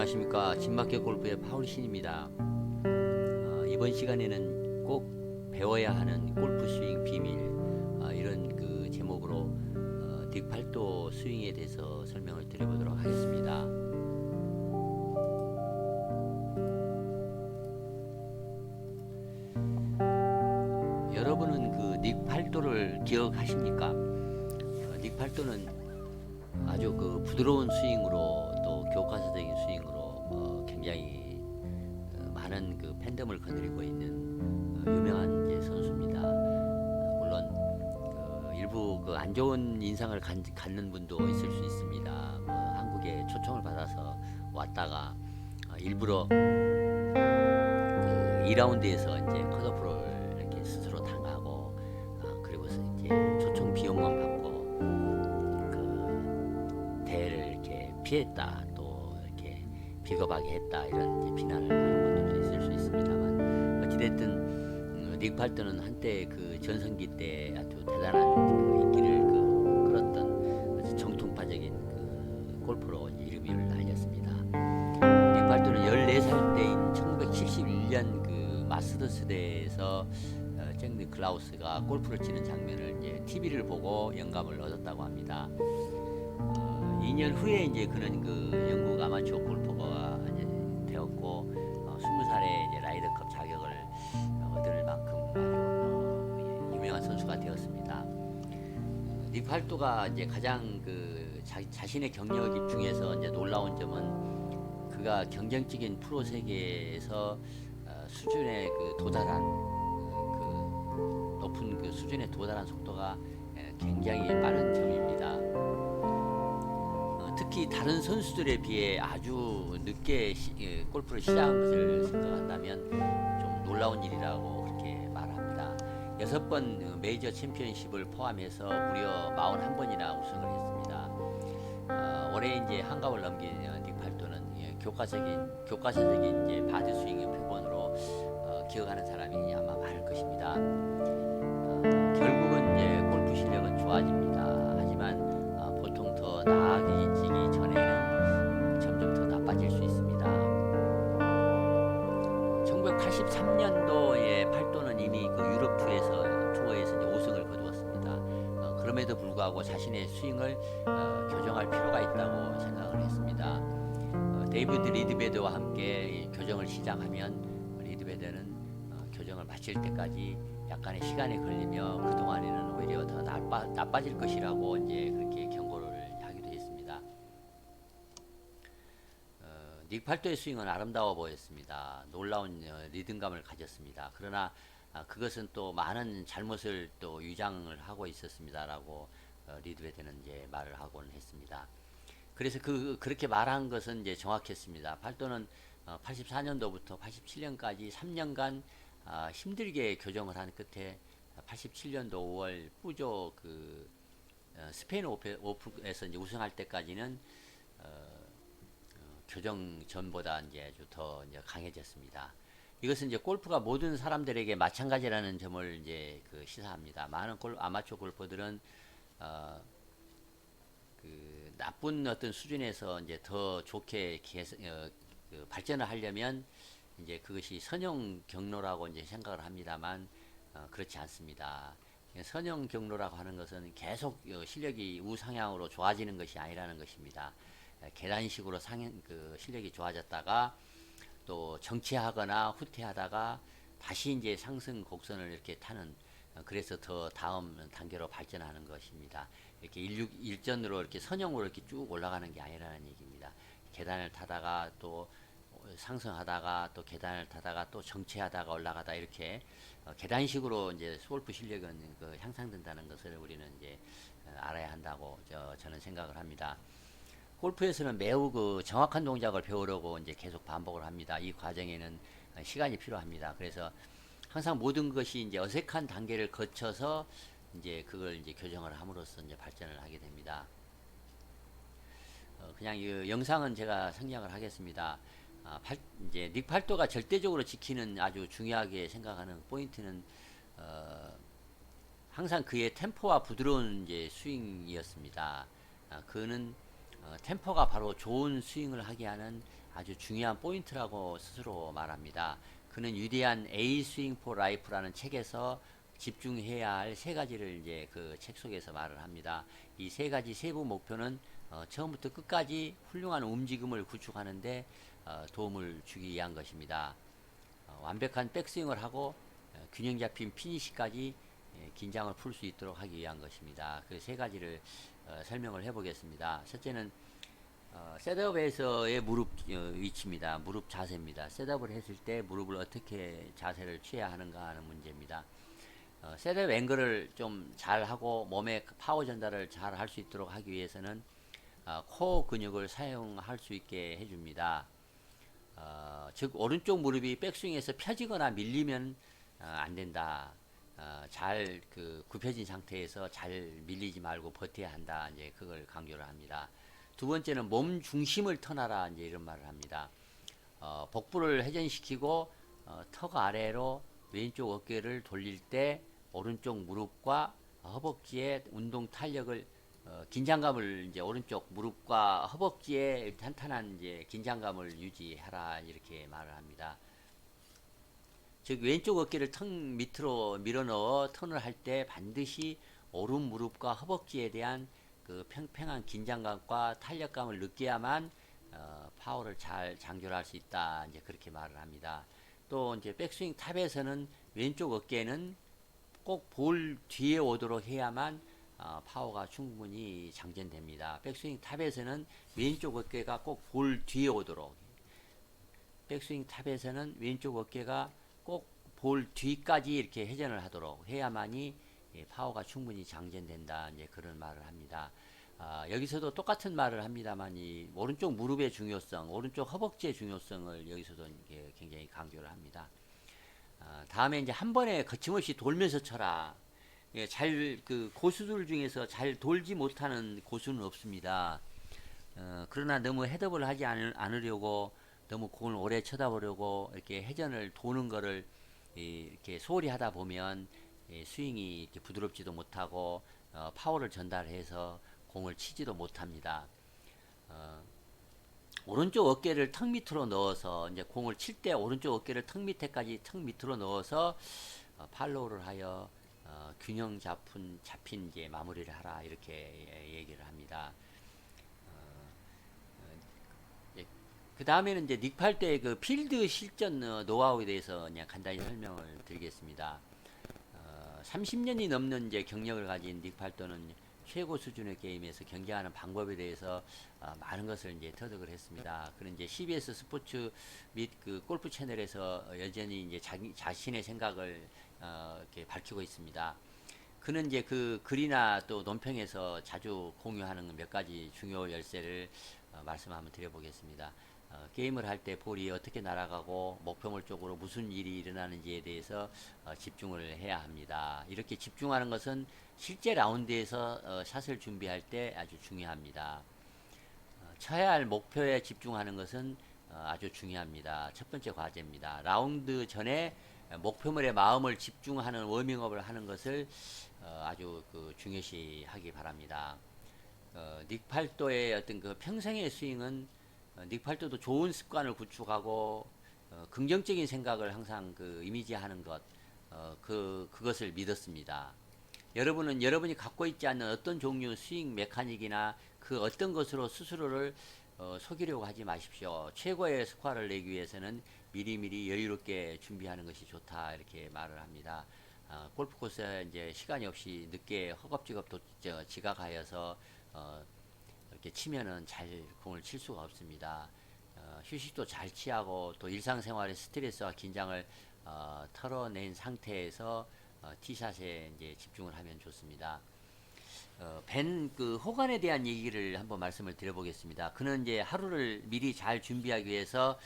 안녕하십니까 진마켓 골프의 파울 신입니다. 어, 이번 시간에는 꼭 배워야 하는 골프 스윙 비밀 어, 이런 그 제목으로 어, 딕팔도 스윙에 대해서 설명을 드려보도록 하겠습니다. 여러분은 그 닉팔도를 기억하십니까? 어, 닉팔도는 아주 그 부드러운 스윙으로 또 교과서적 인 스윙으로 어, 굉장히 어, 많은 그 팬덤을 거느리고 있는 어, 유명한 이제 선수입니다. 어, 물론 그 일부 그 안 좋은 인상을 간- 갖는 분도 있을 수 있습니다. 뭐 한국에 초청을 받아서 왔다가 어, 일부러 그 2라운드에서 이제 컷오프를 이렇게 스스로 당하고 어, 그리고서 이제 초청 비용만 받고 그 대회를 이렇게 피했다 비겁하게 했다 이런 비난을 하는 분들도 있을 수 있습니다만 어찌됐든 음, 닉팔트는 한때 그 전성기 때 아주 대단한 그 인기를 그 끌었던 아주 정통파적인 그 골프로 이름을 알렸습니다. 닉 팔트는 14살 때인 1971년 그 마스터스 대회에서 어, 잭 클라우스가 골프를 치는 장면을 이제 TV를 보고 영감을 얻었다고 합니다. 어, 2년 후에 이제 그는 그 영국 아마추어 골퍼가 되었고 어, 20살에 이제 라이더컵 자격을 어, 얻을 만큼 아주 어, 유명한 선수가 되었습니다. 어, 닉 팔도가 이제 가장 그 자, 자신의 경력 중에서 이제 놀라운 점은 그가 경쟁적인 프로 세계에서 어, 수준에 그 도달한 어, 그 높은 그 수준에 도달한 속도가 에, 굉장히 빠른. 어, 특히 다른 선수들에 비해 아주 늦게 시, 예, 골프를 시작한 것을 생각한다면 좀 놀라운 일이라고 그렇게 말합니다. 여섯 번 어, 메이저 챔피언십을 포함해서 무려 41번이나 우승을 했습니다. 어, 올해 이제 한갑을 넘긴 어, 닉 팔도는 예, 교과적인 교과서적인 이제 바디 스윙의 표본으로 어, 기억하는 사람이 아마 많을 것입니다. 불구하고 자신의 스윙을 어, 교정할 필요가 있다고 생각을 했습니다. 어, 데이비드 리드베드와 함께 이 교정을 시작하면 리드베드는 어, 교정을 마칠 때까지 약간의 시간이 걸리며 그 동안에는 오히려 더 나빠, 나빠질 것이라고 이제 그렇게 경고를 하기도 했습니다. 어, 닉 팔도의 스윙은 아름다워 보였습니다. 놀라운 어, 리듬감을 가졌습니다. 그러나 아, 그것은 또 많은 잘못을 또 유장을 하고 있었습니다라고 어, 리드베드는 이제 말을 하곤 했습니다. 그래서 그 그렇게 말한 것은 이제 정확했습니다. 팔도는 어, 84년도부터 87년까지 3년간 아, 힘들게 교정을 한 끝에 87년도 5월 뿌조 그 어, 스페인 오페, 오프에서 이제 우승할 때까지는 어, 어, 교정 전보다 이제 더 이제 강해졌습니다. 이것은 이제 골프가 모든 사람들에게 마찬가지라는 점을 이제 그 시사합니다. 많은 골 아마추어 골퍼들은 어, 그 나쁜 어떤 수준에서 이제 더 좋게 개선, 어, 그 발전을 하려면 이제 그것이 선형 경로라고 이제 생각을 합니다만 어, 그렇지 않습니다. 선형 경로라고 하는 것은 계속 어, 실력이 우상향으로 좋아지는 것이 아니라는 것입니다. 에, 계단식으로 상향 그 실력이 좋아졌다가 또 정체하거나 후퇴하다가 다시 이제 상승 곡선을 이렇게 타는 어, 그래서 더 다음 단계로 발전하는 것입니다. 이렇게 일육 일전으로 이렇게 선형으로 이렇게 쭉 올라가는 게 아니라는 얘기입니다. 계단을 타다가 또 상승하다가 또 계단을 타다가 또 정체하다가 올라가다 이렇게 어, 계단식으로 이제 골프 실력은 그 향상된다는 것을 우리는 이제 어, 알아야 한다고 저, 저는 생각을 합니다. 골프에서는 매우 그 정확한 동작을 배우려고 이제 계속 반복을 합니다. 이 과정에는 어, 시간이 필요합니다. 그래서 항상 모든 것이 이제 어색한 단계를 거쳐서 이제 그걸 이제 교정을 함으로써 이제 발전을 하게 됩니다. 어, 그냥 이 영상은 제가 생략을 하겠습니다. 아, 팔, 이제 닉 팔도가 절대적으로 지키는 아주 중요하게 생각하는 포인트는 어, 항상 그의 템포와 부드러운 이제 스윙이었습니다. 아, 그는 어, 템포가 바로 좋은 스윙을 하게 하는 아주 중요한 포인트라고 스스로 말합니다. 그는 위대한 A 스윙 포 라이프라는 책에서 집중해야 할 세 가지를 이제 그 책 속에서 말을 합니다. 이 세 가지 세부 목표는 어, 처음부터 끝까지 훌륭한 움직임을 구축하는데 어, 도움을 주기 위한 것입니다. 어, 완벽한 백스윙을 하고 어, 균형 잡힌 피니시까지 예, 긴장을 풀 수 있도록 하기 위한 것입니다. 그 세 가지를 어, 설명을 해보겠습니다. 첫째는 어, 셋업에서의 무릎 어, 위치입니다. 무릎 자세입니다. 셋업을 했을 때 무릎을 어떻게 자세를 취해야 하는가 하는 문제입니다. 어, 셋업 앵글을 좀 잘 하고 몸의 파워 전달을 잘 할 수 있도록 하기 위해서는 어, 코어 근육을 사용할 수 있게 해줍니다. 어, 즉 오른쪽 무릎이 백스윙에서 펴지거나 밀리면 어, 안 된다. 어, 잘 그 굽혀진 상태에서 잘 밀리지 말고 버텨야 한다. 이제 그걸 강조를 합니다. 두 번째는 몸 중심을 터나라. 이제 이런 말을 합니다. 어, 복부를 회전시키고 어, 턱 아래로 왼쪽 어깨를 돌릴 때 오른쪽 무릎과 허벅지의 운동 탄력을 어, 긴장감을 이제 오른쪽 무릎과 허벅지에 탄탄한 이제 긴장감을 유지하라 이렇게 말을 합니다. 즉 왼쪽 어깨를 턱 밑으로 밀어 넣어 턴을 할 때 반드시 오른 무릎과 허벅지에 대한 그 팽팽한 긴장감과 탄력감을 느껴야만 어, 파워를 잘 장조할 수 있다 이제 그렇게 말을 합니다. 또 이제 백스윙 탑에서는 왼쪽 어깨는 꼭 볼 뒤에 오도록 해야만 어, 파워가 충분히 장전됩니다. 백스윙 탑에서는 왼쪽 어깨가 꼭 볼 뒤에 오도록 백스윙 탑에서는 왼쪽 어깨가 꼭 볼 뒤까지 이렇게 회전을 하도록 해야만이 예, 파워가 충분히 장전된다. 이제 그런 말을 합니다. 아, 여기서도 똑같은 말을 합니다만 이 오른쪽 무릎의 중요성, 오른쪽 허벅지의 중요성을 여기서도 이게 굉장히 강조를 합니다. 아, 다음에 이제 한 번에 거침없이 돌면서 쳐라. 예, 잘그 고수들 중에서 잘 돌지 못하는 고수는 없습니다. 어, 그러나 너무 헤드업을 하지 않을, 않으려고 너무 공을 오래 쳐다보려고 이렇게 회전을 도는 거를 이, 이렇게 소홀히 하다 보면 이 스윙이 이렇게 부드럽지도 못하고 어, 파워를 전달해서 공을 치지도 못합니다. 어, 오른쪽 어깨를 턱 밑으로 넣어서 이제 공을 칠 때 오른쪽 어깨를 턱 밑에까지 턱 밑으로 넣어서 어, 팔로우를 하여 어, 균형 잡힌 잡힌 이제 마무리를 하라 이렇게 예, 얘기를 합니다. 그 다음에는 이제 닉팔도의 그 필드 실전 어, 노하우에 대해서 그냥 간단히 설명을 드리겠습니다. 어, 30년이 넘는 이제 경력을 가진 닉팔도는 최고 수준의 게임에서 경쟁하는 방법에 대해서 어, 많은 것을 이제 터득을 했습니다. 그런 이제 CBS 스포츠 및 그 골프 채널에서 여전히 이제 자기 자신의 생각을 어, 이렇게 밝히고 있습니다. 그는 이제 그 글이나 또 논평에서 자주 공유하는 몇 가지 중요 열쇠를 어, 말씀 한번 드려보겠습니다. 어, 게임을 할 때 볼이 어떻게 날아가고 목표물 쪽으로 무슨 일이 일어나는지에 대해서 어, 집중을 해야 합니다. 이렇게 집중하는 것은 실제 라운드에서 어, 샷을 준비할 때 아주 중요합니다. 어, 쳐야 할 목표에 집중하는 것은 어, 아주 중요합니다. 첫 번째 과제입니다. 라운드 전에 목표물에 마음을 집중하는 워밍업을 하는 것을 어, 아주 그 중요시하기 바랍니다. 어, 닉팔도의 어떤 그 평생의 스윙은 어, 닉팔도도 좋은 습관을 구축하고 어, 긍정적인 생각을 항상 그 이미지하는 것, 어, 그 그것을 믿었습니다. 여러분은 여러분이 갖고 있지 않는 어떤 종류 스윙 메카닉이나 그 어떤 것으로 스스로를 어, 속이려고 하지 마십시오. 최고의 스코어를 내기 위해서는 미리미리 여유롭게 준비하는 것이 좋다 이렇게 말을 합니다. 어, 골프 코스에 이제 시간이 없이 늦게 허겁지겁 도, 저, 지각하여서 어, 이렇게 치면은 잘 공을 칠 수가 없습니다. 어, 휴식도 잘 취하고 또 일상생활의 스트레스와 긴장을 어, 털어낸 상태에서 어, 티샷에 이제 집중을 하면 좋습니다. 어, 벤그 호간에 대한 얘기를 한번 말씀을 드려보겠습니다. 그는 이제 하루를 미리 잘 준비하기 위해서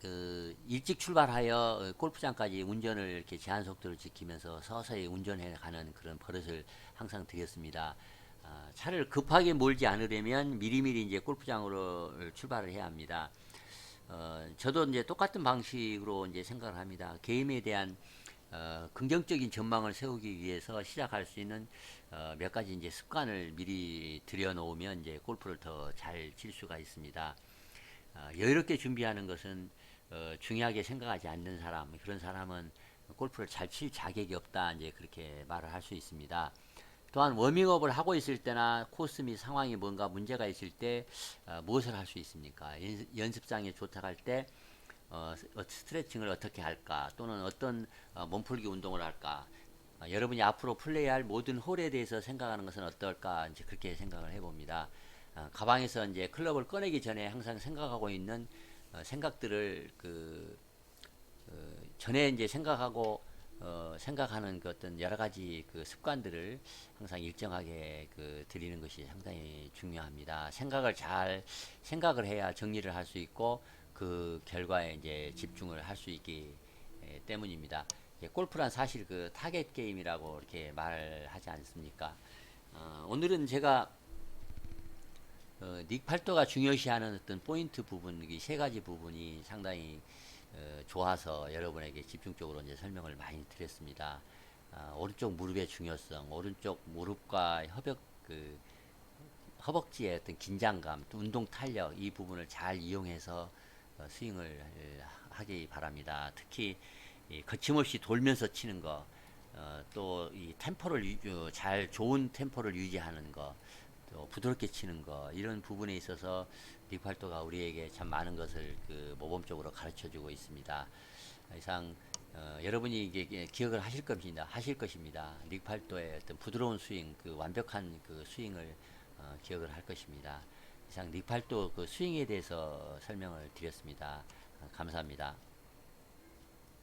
그 일찍 출발하여 어, 골프장까지 운전을 이렇게 제한 속도를 지키면서 서서히 운전해 가는 그런 버릇을 항상 들였습니다. 아, 차를 급하게 몰지 않으려면 미리미리 이제 골프장으로 출발을 해야 합니다. 어, 저도 이제 똑같은 방식으로 이제 생각을 합니다. 게임에 대한 어, 긍정적인 전망을 세우기 위해서 시작할 수 있는 어, 몇 가지 이제 습관을 미리 들여놓으면 이제 골프를 더 잘 칠 수가 있습니다. 어, 여유롭게 준비하는 것은 어, 중요하게 생각하지 않는 사람 그런 사람은 골프를 잘 칠 자격이 없다 이제 그렇게 말을 할 수 있습니다. 또한 워밍업을 하고 있을 때나 코스 및 상황이 뭔가 문제가 있을 때 어, 무엇을 할 수 있습니까? 연, 습장에 도착할 때 어, 어, 스트레칭을 어떻게 할까 또는 어떤 어, 몸풀기 운동을 할까 어, 여러분이 앞으로 플레이할 모든 홀에 대해서 생각하는 것은 어떨까 이제 그렇게 생각을 해봅니다. 어, 가방에서 이제 클럽을 꺼내기 전에 항상 생각하고 있는 어, 생각들을 그 어, 전에 이제 생각하고 어, 생각하는 그 어떤 여러 가지 그 습관들을 항상 일정하게 그 드리는 것이 상당히 중요합니다. 생각을 잘 생각을 해야 정리를 할 수 있고 그 결과에 이제 집중을 할 수 있기 에, 때문입니다. 예, 골프란 사실 그 타겟 게임이라고 이렇게 말하지 않습니까? 어, 오늘은 제가 어, 닉 팔도가 중요시하는 어떤 포인트 부분, 이 세 가지 부분이 상당히 어, 좋아서 여러분에게 집중적으로 이제 설명을 많이 드렸습니다. 아, 오른쪽 무릎의 중요성, 오른쪽 무릎과 협역 그 허벅지의 어떤 긴장감, 또 운동 탄력 이 부분을 잘 이용해서 어, 스윙을 에, 하기 바랍니다. 특히 이 거침없이 돌면서 치는 거, 어, 또이 템포를 유, 어, 잘 좋은 템포를 유지하는 거, 또 부드럽게 치는 거 이런 부분에 있어서 릭팔도가 우리에게 참 많은 것을 그 모범적으로 가르쳐주고 있습니다. 이상 어, 여러분이 이게 기억을 하실 겁니다. 하실 것입니다. 릭팔도의 어떤 부드러운 스윙, 그 완벽한 그 스윙을 어, 기억을 할 것입니다. 이상 릭팔도 그 스윙에 대해서 설명을 드렸습니다. 어, 감사합니다.